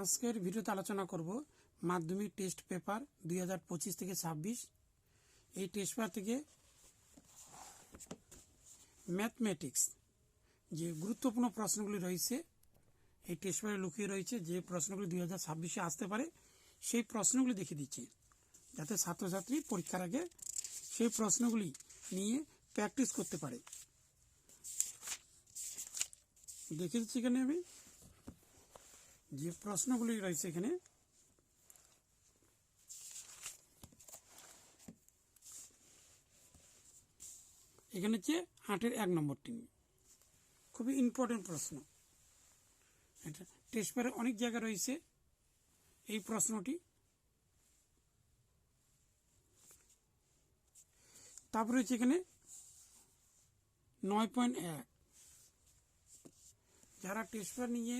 আজকের ভিডিওতে আলোচনা করব মাধ্যমিক টেস্ট পেপার দুই হাজার পঁচিশ থেকে ছাব্বিশ। এই টেস্ট পেপার থেকে ম্যাথমেটিক্স যে গুরুত্বপূর্ণ প্রশ্নগুলি রয়েছে, এই টেস্ট পেপারে লুকিয়ে রয়েছে যে প্রশ্নগুলি দুই হাজার ছাব্বিশে আসতে পারে, সেই প্রশ্নগুলি দেখিয়ে দিচ্ছি যাতে ছাত্রছাত্রী পরীক্ষার আগে সেই প্রশ্নগুলি নিয়ে প্র্যাকটিস করতে পারে। দেখে দিচ্ছি এখানে আমি। যে প্রশ্নগুলি রয়েছে এখানে এখানে হচ্ছে আটের এক নম্বরটি খুবই ইম্পর্টেন্ট প্রশ্ন। এটা টেস্ট পেপারে অনেক জায়গা রয়েছে এই প্রশ্নটি। তারপর হচ্ছে এখানে নয় পয়েন্ট এক। যারা টেস্ট পেপার নিয়ে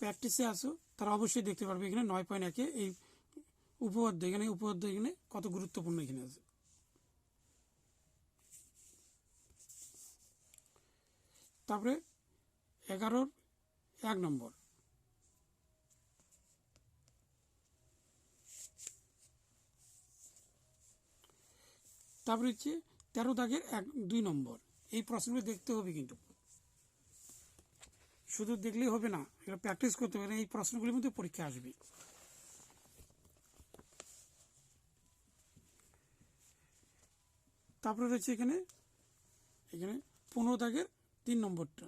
প্র্যাকটিসে আসো তারা অবশ্যই দেখতে পারবে এখানে নয় পয়েন্ট একে এই উপপাদ্য, এখানে উপপাদ্য, এখানে কত গুরুত্বপূর্ণ এখানে আছে। তারপরে এগারোর এক নম্বর। তারপরে হচ্ছে তেরো দাগের এক, দুই নম্বর। এই প্রশ্নগুলো দেখতে হবে কিন্তু। শুধু দেখলেই হবে না এটা প্র্যাকটিস করতে হবে, এই প্রশ্নগুলির মধ্যে পরীক্ষা আসবে। তারপরে রয়েছে এখানে এখানে পনেরো দাগের তিন নম্বরটা।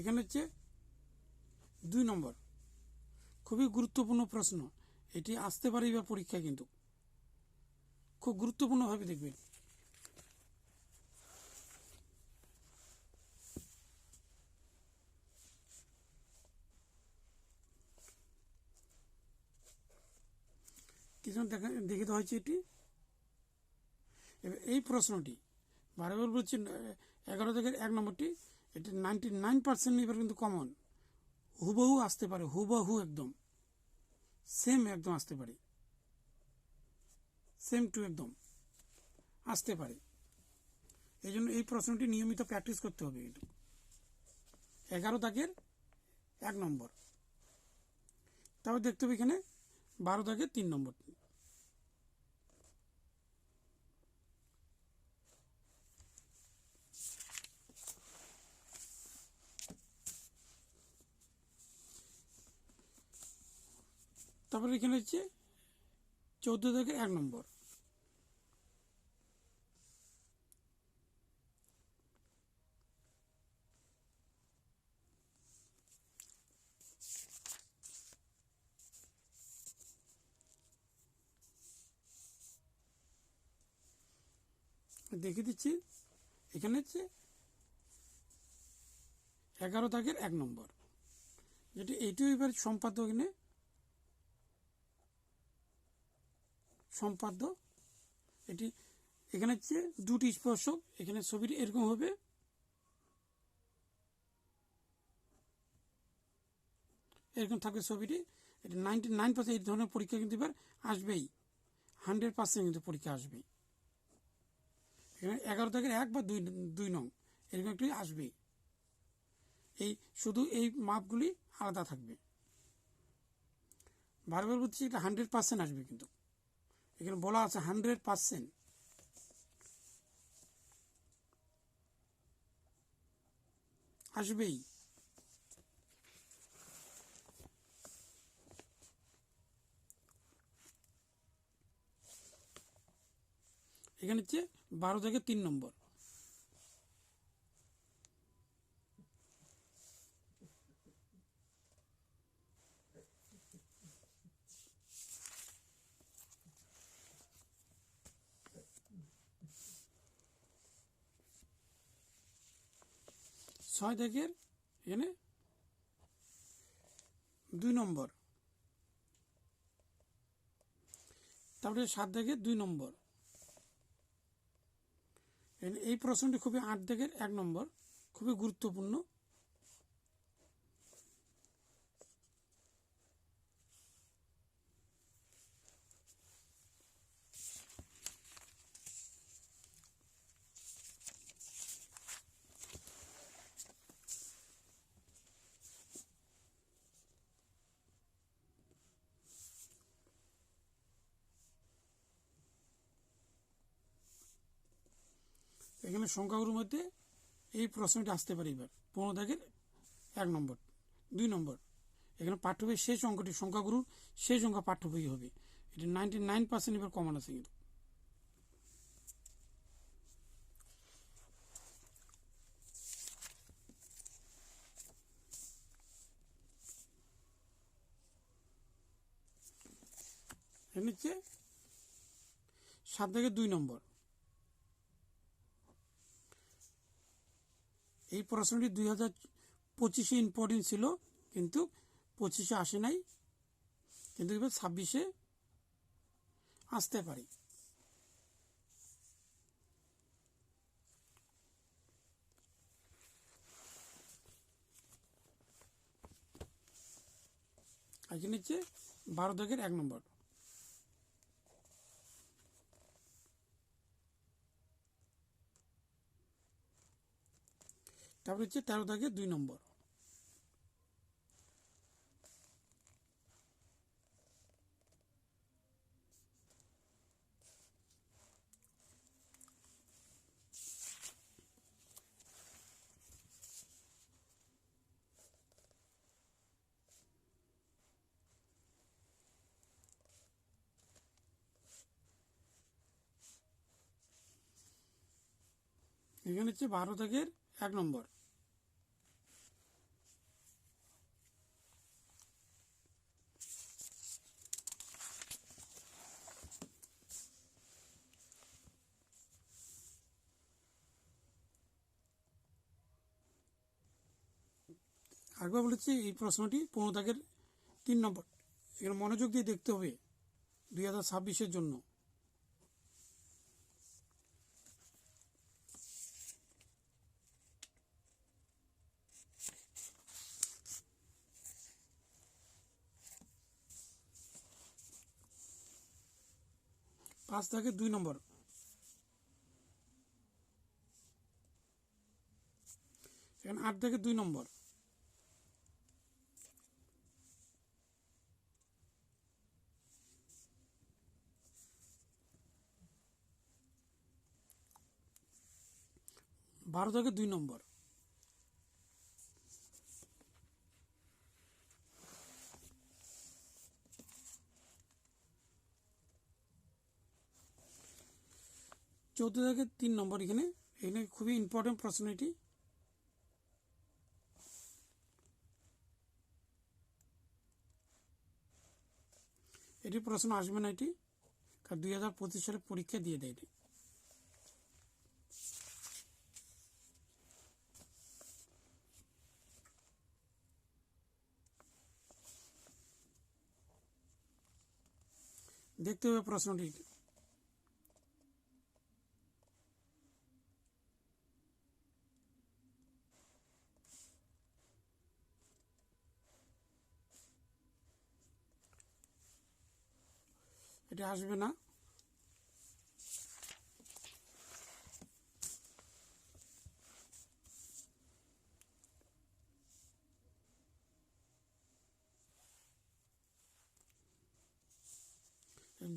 এখানে হচ্ছে দুই নম্বর। খুবই গুরুত্বপূর্ণ প্রশ্ন। এটি আসতে পারে এবার পরীক্ষায় কিন্তু। খুব গুরুত্বপূর্ণভাবে দেখবেন। কিছু দেখা দেওয়া হয়েছে এটি। এই প্রশ্নটি, বারবার বলছি, এগারো থেকে এক নম্বরটি, এটি নাইনটি নাইন পার্সেন্ট এবার কিন্তু কমন হুবহু আসতে পারে, হুবহু একদম। সেম একদম আসতে পারে। সেম টু একদম। আসতে পারে। এই জন্য এই প্রশ্নটি নিয়মিত প্র্যাকটিস করতে হবে কিন্তু। এগারো দাগের এক নম্বর। তারপর দেখতে হবে এখানে বারো দাগের তিন নম্বর তারপরে এখানে হচ্ছে চৌদ্দ থেকে এক নম্বর। দেখে দিচ্ছি, এখানে হচ্ছে এগারো দাগের এক নম্বর। যেটি এইটিও এবার সম্পাদক এখানে সম্পাদ্য। এটি এখানে হচ্ছে দুটি স্পর্শক, এখানে ছবিটি এরকম হবে। এরকম থাকবে ছবিটি। এটি নাইনটি নাইন পার্সেন্ট এই ধরনের পরীক্ষা কিন্তু এবার আসবেই। হান্ড্রেড পার্সেন্ট কিন্তু পরীক্ষা আসবে এখানে এগারো থেকে এক বা দুই দুই নং, এরকম একটি আসবেই। এই শুধু এই মাপগুলি আলাদা থাকবে। বারবার বলছি এটা হান্ড্রেড পার্সেন্ট আসবে কিন্তু। এখানে বলা আছে হান্ড্রেড পার্সেন্ট। আসবেই। এখানে হচ্ছে বারো থেকে তিন নম্বর। ছয় থেকে এনে দুই নম্বর। তারপরে সাত থেকে দুই নম্বর। এই প্রশ্নটি খুবই আট থেকে এক নম্বর। খুবই গুরুত্বপূর্ণ। এখানে সংখ্যাগুলোর মধ্যে এই প্রশ্নটি আসতে পারে এবার। পনেরো দাগের এক নম্বর, দুই নম্বর। এখানে পাঠ্য বই শেষ অঙ্কটি সংখ্যাগুরুর শেষ অঙ্ক পাঠ্য বই হবে। এটা নাইনটি নাইন পার্সেন্ট এবার কমন আছে কিন্তু। সাত থেকে দুই নম্বর। এই প্রশ্নটি দুই হাজার পঁচিশে ইম্পর্টেন্ট ছিল, কিন্তু পঁচিশে আসে নাই। কিন্তু এবার ছাব্বিশে আসতে পারে। এখানে হচ্ছে বারো দাগের এক নম্বর। তারপরে হচ্ছে তেরো দাগে দুই নম্বর। এখানে হচ্ছে বারো দাগের এক নম্বর। একবার বলেছি, এই প্রশ্নটি পনেরো দাগের তিন নম্বর। এখানে মনোযোগ দিয়ে দেখতে হবে দুই হাজার ছাব্বিশের জন্য। পাঁচ থেকে দুই নম্বর। এখানে আট থেকে দুই নম্বর। বারো থেকে দুই নম্বর। চৌদ্দ থেকে তিন নম্বর এখানে। এখানে খুবই ইম্পর্টেন্ট প্রশ্ন এটি। এটি প্রশ্ন আসবে না এটি, কারণ দুই হাজার পঁচিশ সালে পরীক্ষা দিয়ে দেয় এটি। দেখতে হবে প্রশ্নটি। এটা আসবে না।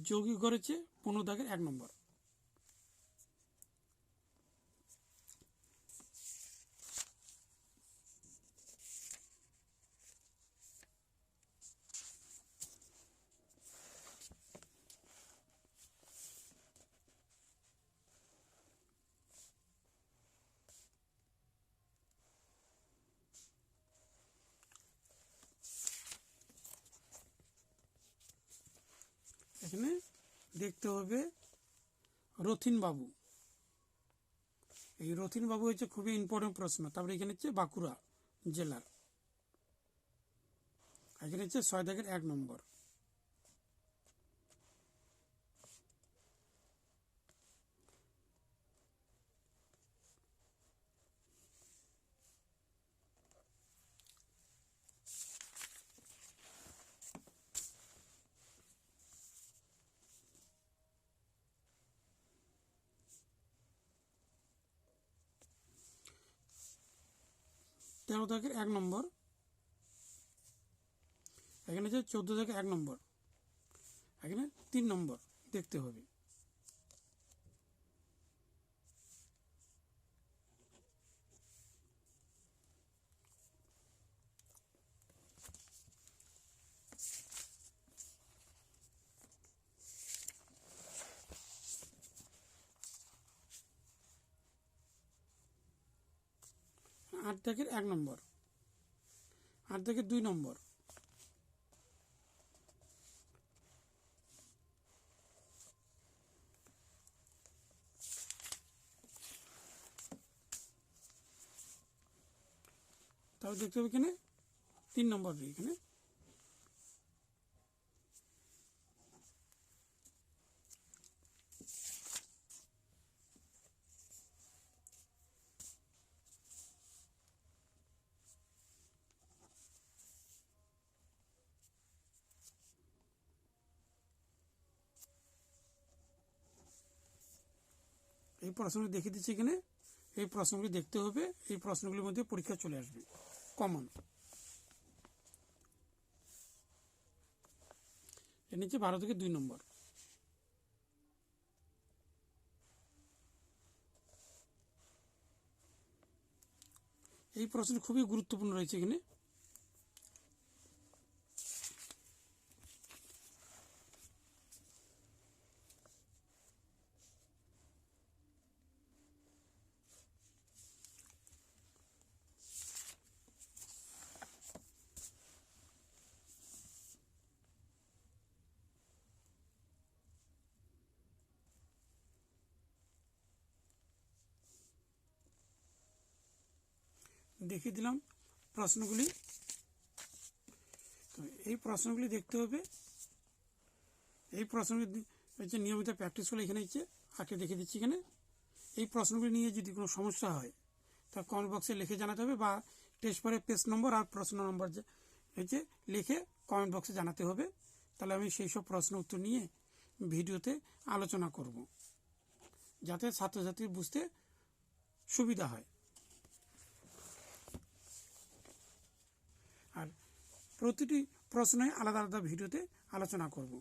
যোগী করেছে পনেরো দাগের এক নম্বর এখানে দেখতে হবে রথিন বাবু এই রথিন বাবু হচ্ছে খুবই ইম্পর্টেন্ট প্রশ্ন। তারপরে এখানে হচ্ছে বাঁকুড়া জেলার। এখানে হচ্ছে ছয় দাগের এক নম্বর। তেরো থেকে এক নম্বর। এখানে যে চোদ্দ থেকে এক নম্বর। এখানে তিন নম্বর দেখতে হবে। আট দাগের এক নম্বর। আট দাগের দুই নম্বর। তাহলে দেখতে হবে এখানে তিন নম্বর এখানে। এই প্রশ্নগুলি দেখে দিচ্ছি এখানে। এই প্রশ্নগুলি দেখতে হবে, এই প্রশ্নগুলির মধ্যে পরীক্ষা চলে আসবে। কমন এর নিচে বারো থেকে দুই নম্বর। এই প্রশ্ন খুবই গুরুত্বপূর্ণ রয়েছে এখানে। দেখিয়ে দিলাম প্রশ্নগুলি। তো এই প্রশ্নগুলি দেখতে হবে। এই প্রশ্নগুলি হচ্ছে নিয়মিত প্র্যাকটিস করলে এখানে হচ্ছে আঁকে দেখে দিচ্ছি এখানে। এই প্রশ্নগুলি নিয়ে যদি কোনো সমস্যা হয়, তা কমেন্ট বক্সে লিখে জানাতে হবে বা টেস্ট পরে পেজ নম্বর আর প্রশ্ন নম্বর যে হচ্ছে লিখে কমেন্ট বক্সে জানাতে হবে। তাহলে আমি সেই সব প্রশ্ন উত্তর নিয়ে ভিডিওতে আলোচনা করব, যাতে ছাত্রছাত্রী বুঝতে সুবিধা হয় আর প্রতিটি প্রশ্নে আলাদা আলাদা ভিডিওতে আলোচনা করব।